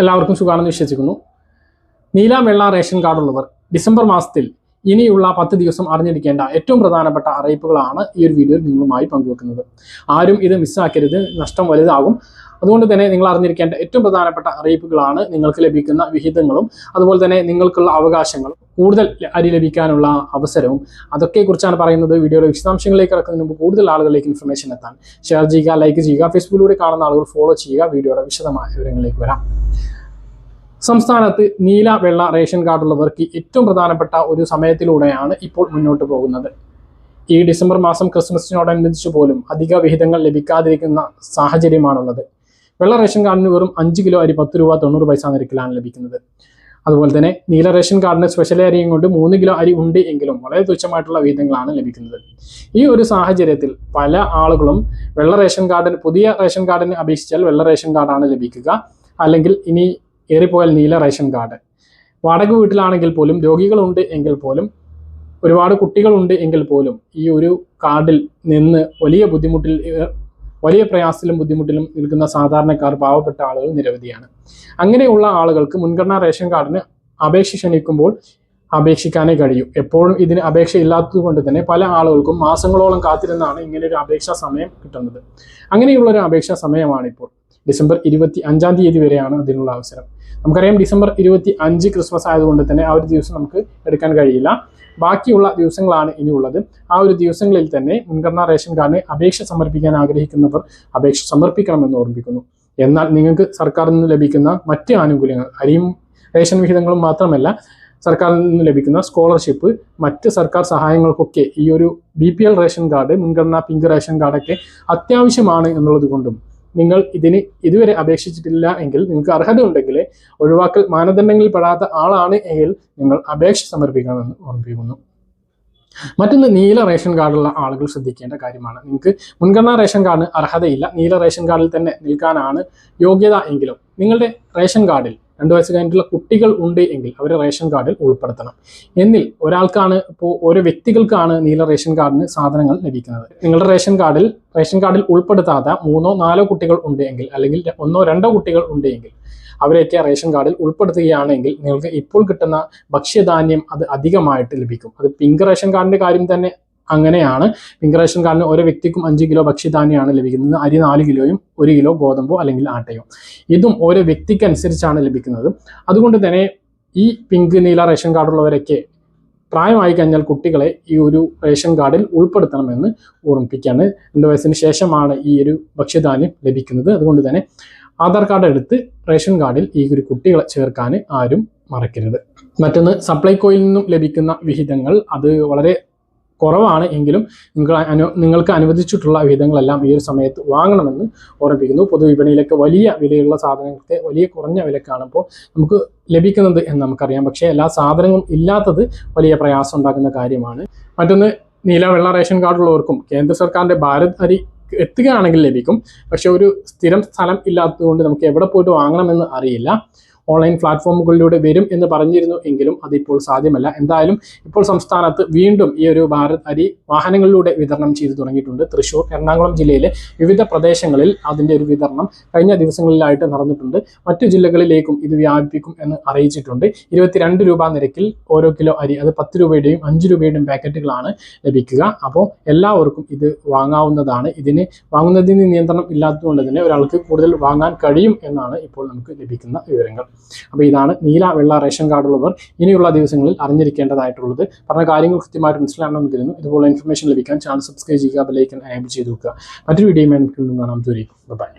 എല്ലാവർക്കും സുഖമാണെന്ന് വിശ്വസിക്കുന്നു. നീല വെള്ള റേഷൻ കാർഡുള്ളവർ ഡിസംബർ മാസത്തിൽ ഇനിയുള്ള പത്ത് ദിവസം അറിഞ്ഞിരിക്കേണ്ട ഏറ്റവും പ്രധാനപ്പെട്ട അറിയിപ്പുകളാണ് ഈ ഒരു വീഡിയോയിൽ നിങ്ങളുമായി പങ്കുവെക്കുന്നത്. ആരും ഇത് മിസ്സാക്കരുത് നഷ്ടം വലുതാകും. അതുകൊണ്ട് തന്നെ നിങ്ങൾ അറിഞ്ഞിരിക്കേണ്ട ഏറ്റവും പ്രധാനപ്പെട്ട അറിയിപ്പുകളാണ് നിങ്ങൾക്ക് ലഭിക്കുന്ന വിഹിതങ്ങളും അതുപോലെ തന്നെ നിങ്ങൾക്കുള്ള അവകാശങ്ങളും കൂടുതൽ അരി ലഭിക്കാനുള്ള അവസരവും. അതൊക്കെ കുറിച്ചാണ് പറയുന്നത്. വീഡിയോയുടെ വിശദാംശങ്ങളിലേക്ക് ഇറക്കുന്നതിന് മുമ്പ് കൂടുതൽ ആളുകളിലേക്ക് ഇൻഫർമേഷൻ എത്താൻ. ഷെയർ ചെയ്യുക ലൈക്ക് ചെയ്യുക ഫേസ്ബുക്കിലൂടെ കാണുന്ന ആളുകൾ ഫോളോ ചെയ്യുക. വീഡിയോയുടെ വിശദമായ വിവരങ്ങളിലേക്ക് വരാം. സംസ്ഥാനത്ത് നീല വെള്ള റേഷൻ കാർഡുള്ളവർക്ക് ഏറ്റവും പ്രധാനപ്പെട്ട ഒരു സമയത്തിലൂടെയാണ് ഇപ്പോൾ മുന്നോട്ട് പോകുന്നത്. ഈ ഡിസംബർ മാസം ക്രിസ്മസിനോടനുബന്ധിച്ച് പോലും അധിക വിഹിതങ്ങൾ ലഭിക്കാതിരിക്കുന്ന സാഹചര്യമാണുള്ളത്. വെള്ള റേഷൻ കാർഡിന് വെറും അഞ്ച് കിലോ അരി പത്ത് രൂപ തൊണ്ണൂറ് പൈസ നിരക്കിലാണ് ലഭിക്കുന്നത്. അതുപോലെ തന്നെ നീല റേഷൻ കാർഡിന് സ്പെഷ്യൽ അരിയും കൊണ്ട് മൂന്ന് കിലോ അരി ഉണ്ട് എങ്കിലും വളരെ തുച്ഛമായിട്ടുള്ള വീതങ്ങളാണ് ലഭിക്കുന്നത്. ഈ ഒരു സാഹചര്യത്തിൽ പല ആളുകളും വെള്ള റേഷൻ കാർഡിന് പുതിയ റേഷൻ കാർഡിന് അപേക്ഷിച്ചാൽ വെള്ള റേഷൻ കാർഡാണ് ലഭിക്കുക. അല്ലെങ്കിൽ ഇനി ഏറിപ്പോയാൽ നീല റേഷൻ കാർഡ്. വാടക വീട്ടിലാണെങ്കിൽ പോലും രോഗികളുണ്ട് എങ്കിൽ പോലും ഒരുപാട് കുട്ടികളുണ്ട് എങ്കിൽ പോലും ഈ ഒരു കാർഡിൽ നിന്ന് വലിയ ബുദ്ധിമുട്ടിൽ വലിയ പ്രയാസത്തിലും ബുദ്ധിമുട്ടിലും നിൽക്കുന്ന സാധാരണക്കാർ പാവപ്പെട്ട ആളുകൾ നിരവധിയാണ്. അങ്ങനെയുള്ള ആളുകൾക്ക് മുൻഗണനാ റേഷൻ കാർഡിന് അപേക്ഷ ക്ഷണിക്കുമ്പോൾ അപേക്ഷിക്കാനേ കഴിയൂ. എപ്പോഴും ഇതിന് അപേക്ഷ ഇല്ലാത്തത് കൊണ്ട് തന്നെ പല ആളുകൾക്കും മാസങ്ങളോളം കാത്തിരുന്നാണ് ഇങ്ങനെ ഒരു അപേക്ഷാ സമയം കിട്ടുന്നത്. അങ്ങനെയുള്ള ഒരു അപേക്ഷാ സമയമാണ് ഇപ്പോൾ ഡിസംബർ ഇരുപത്തി അഞ്ചാം തീയതി വരെയാണ് അതിനുള്ള അവസരം. നമുക്കറിയാം ഡിസംബർ ഇരുപത്തി അഞ്ച് ക്രിസ്മസ് ആയതുകൊണ്ട് തന്നെ ആ ഒരു ദിവസം നമുക്ക് എടുക്കാൻ കഴിയില്ല. ബാക്കിയുള്ള ദിവസങ്ങളാണ് ഇനിയുള്ളത്. ആ ഒരു ദിവസങ്ങളിൽ തന്നെ മുൻഗണനാ റേഷൻ കാർഡിന് അപേക്ഷ സമർപ്പിക്കാൻ ആഗ്രഹിക്കുന്നവർ അപേക്ഷ സമർപ്പിക്കണമെന്ന് ഓർമ്മിപ്പിക്കുന്നു. എന്നാൽ നിങ്ങൾക്ക് സർക്കാരിൽ നിന്ന് ലഭിക്കുന്ന മറ്റ് ആനുകൂല്യങ്ങൾ അരിയും റേഷൻ വിഹിതങ്ങളും മാത്രമല്ല സർക്കാരിൽ നിന്ന് ലഭിക്കുന്ന സ്കോളർഷിപ്പ് മറ്റ് സർക്കാർ സഹായങ്ങൾക്കൊക്കെ ഈ ഒരു ബി റേഷൻ കാർഡ് മുൻഗണനാ പിങ്ക് റേഷൻ കാർഡൊക്കെ അത്യാവശ്യമാണ് എന്നുള്ളത് കൊണ്ടും നിങ്ങൾ ഇതിന് ഇതുവരെ അപേക്ഷിച്ചിട്ടില്ല എങ്കിൽ നിങ്ങൾക്ക് അർഹത ഉണ്ടെങ്കിൽ ഒഴിവാക്കൽ മാനദണ്ഡങ്ങളിൽ പെടാത്ത ആളാണ് എങ്കിൽ നിങ്ങൾ അപേക്ഷ സമർപ്പിക്കണമെന്ന് ഓർമ്മിപ്പിക്കുന്നു. മറ്റൊന്ന് നീല റേഷൻ കാർഡുള്ള ആളുകൾ ശ്രദ്ധിക്കേണ്ട കാര്യമാണ്. നിങ്ങൾക്ക് മുൻഗണനാ റേഷൻ കാർഡിന് അർഹതയില്ല. നീല റേഷൻ കാർഡിൽ തന്നെ നിൽക്കാനാണ് യോഗ്യത എങ്കിലും നിങ്ങളുടെ റേഷൻ കാർഡിൽ രണ്ട് വയസ്സ് കഴിഞ്ഞിട്ടുള്ള കുട്ടികൾ ഉണ്ട് എങ്കിൽ അവരെ റേഷൻ കാർഡിൽ ഉൾപ്പെടുത്തണം. എന്നിൽ ഒരാൾക്കാണ് ഇപ്പോൾ ഓരോ വ്യക്തികൾക്കാണ് നീല റേഷൻ കാർഡിന് സാധനങ്ങൾ ലഭിക്കുന്നത്. നിങ്ങളുടെ റേഷൻ കാർഡിൽ റേഷൻ കാർഡിൽ ഉൾപ്പെടുത്താത്ത മൂന്നോ നാലോ കുട്ടികൾ ഉണ്ട് എങ്കിൽ അല്ലെങ്കിൽ ഒന്നോ രണ്ടോ കുട്ടികൾ ഉണ്ട് എങ്കിൽ അവരെയൊക്കെ റേഷൻ കാർഡിൽ ഉൾപ്പെടുത്തുകയാണെങ്കിൽ നിങ്ങൾക്ക് ഇപ്പോൾ കിട്ടുന്ന ഭക്ഷ്യധാന്യം അത് അധികമായിട്ട് ലഭിക്കും. അത് പിങ്ക് റേഷൻ കാർഡിന്റെ കാര്യം തന്നെ അങ്ങനെയാണ്. പിങ്കറേഷൻ കാർഡിന് ഓരോ വ്യക്തിക്കും അഞ്ച് കിലോ ഭക്ഷ്യധാന്യമാണ് ലഭിക്കുന്നത്. അരി നാല് കിലോയും ഒരു കിലോ ഗോതമ്പോ അല്ലെങ്കിൽ ആട്ടയോ. ഇതും ഓരോ വ്യക്തിക്ക് അനുസരിച്ചാണ് ലഭിക്കുന്നത്. അതുകൊണ്ട് തന്നെ ഈ പിങ്ക് നീല റേഷൻ കാർഡുള്ളവരൊക്കെ പ്രായമായി കഴിഞ്ഞാൽ കുട്ടികളെ ഈ ഒരു റേഷൻ കാർഡിൽ ഉൾപ്പെടുത്തണമെന്ന് ഓർമ്മിപ്പിക്കുകയാണ്. രണ്ട് വയസ്സിന് ശേഷമാണ് ഈ ഒരു ഭക്ഷ്യധാന്യം ലഭിക്കുന്നത്. അതുകൊണ്ട് തന്നെ ആധാർ കാർഡ് എടുത്ത് റേഷൻ കാർഡിൽ ഈ ഒരു കുട്ടികളെ ചേർക്കാൻ ആരും മറക്കരുത്. മറ്റൊന്ന് സപ്ലൈകോയിൽ നിന്നും ലഭിക്കുന്ന വിഹിതങ്ങൾ. അത് വളരെ കുറവാണ് എങ്കിലും നിങ്ങൾ നിങ്ങൾക്ക് അനുവദിച്ചിട്ടുള്ള വിഹിതങ്ങളെല്ലാം ഈ ഒരു സമയത്ത് വാങ്ങണമെന്ന് ഓർമ്മിപ്പിക്കുന്നു പൊതുവിപണിയിലൊക്കെ വലിയ വിലയുള്ള സാധനങ്ങൾക്ക് വലിയ കുറഞ്ഞ വില കാണുമ്പോൾ നമുക്ക് ലഭിക്കുന്നത് എന്ന് നമുക്കറിയാം. പക്ഷേ എല്ലാ സാധനങ്ങളും ഇല്ലാത്തത് വലിയ പ്രയാസം ഉണ്ടാക്കുന്ന കാര്യമാണ്. മറ്റൊന്ന് നീല വെള്ള റേഷൻ കാർഡുള്ളവർക്കും കേന്ദ്ര സർക്കാരിന്റെ ഭാരത് അരി എത്തുകയാണെങ്കിൽ ലഭിക്കും. പക്ഷെ ഒരു സ്ഥിരം സ്ഥലം ഇല്ലാത്തതുകൊണ്ട് നമുക്ക് എവിടെ പോയിട്ട് വാങ്ങണമെന്ന് അറിയില്ല. ഓൺലൈൻ പ്ലാറ്റ്ഫോമുകളിലൂടെ വരും എന്ന് പറഞ്ഞിരുന്നു എങ്കിലും അതിപ്പോൾ സാധ്യമല്ല. എന്തായാലും ഇപ്പോൾ സംസ്ഥാനത്ത് വീണ്ടും ഈ ഒരു ഭാരത് അരി വാഹനങ്ങളിലൂടെ വിതരണം ചെയ്തു തുടങ്ങിയിട്ടുണ്ട്. തൃശൂർ എറണാകുളം ജില്ലയിലെ വിവിധ പ്രദേശങ്ങളിൽ അതിന്റെ ഒരു വിതരണം കഴിഞ്ഞ ദിവസങ്ങളിലായിട്ട് നടന്നിട്ടുണ്ട്. മറ്റു ജില്ലകളിലേക്കും ഇത് വ്യാപിപ്പിക്കും എന്ന് അറിയിച്ചിട്ടുണ്ട്. ഇരുപത്തിരണ്ട് രൂപ നിരക്കിൽ ഓരോ കിലോ അരി അത് പത്ത് രൂപയുടെയും അഞ്ച് രൂപയുടെയും പാക്കറ്റുകളാണ് ലഭിക്കുക. അപ്പോൾ എല്ലാവർക്കും ഇത് വാങ്ങാവുന്നതാണ്. ഇതിന് വാങ്ങുന്നതിന് നിയന്ത്രണം ഇല്ലാത്തതുകൊണ്ട് തന്നെ ഒരാൾക്ക് കൂടുതൽ വാങ്ങാൻ കഴിയും എന്നാണ് ഇപ്പോൾ നമുക്ക് ലഭിക്കുന്ന വിവരങ്ങൾ. അപ്പോൾ ഇതാണ് നീല വെള്ള റേഷൻ കാർഡുള്ളവർ ഇനിയുള്ള ദിവസങ്ങളിൽ അറിഞ്ഞിരിക്കേണ്ടതായിട്ടുള്ളത്. പറഞ്ഞ കാര്യങ്ങൾ കൃത്യമായിട്ട് മനസ്സിലാണെന്ന് കരുതുന്നു. ഇതുപോലെ ഇൻഫർമേഷൻ ലഭിക്കാൻ ചാനൽ സബ്സ്ക്രൈബ് ചെയ്യുക ബെലൈക്കൻ എനേബിൾ ചെയ്ത് വെക്കുക. മറ്റൊരു വീഡിയോ കാണാം. ദൂരേക്കും ബൈ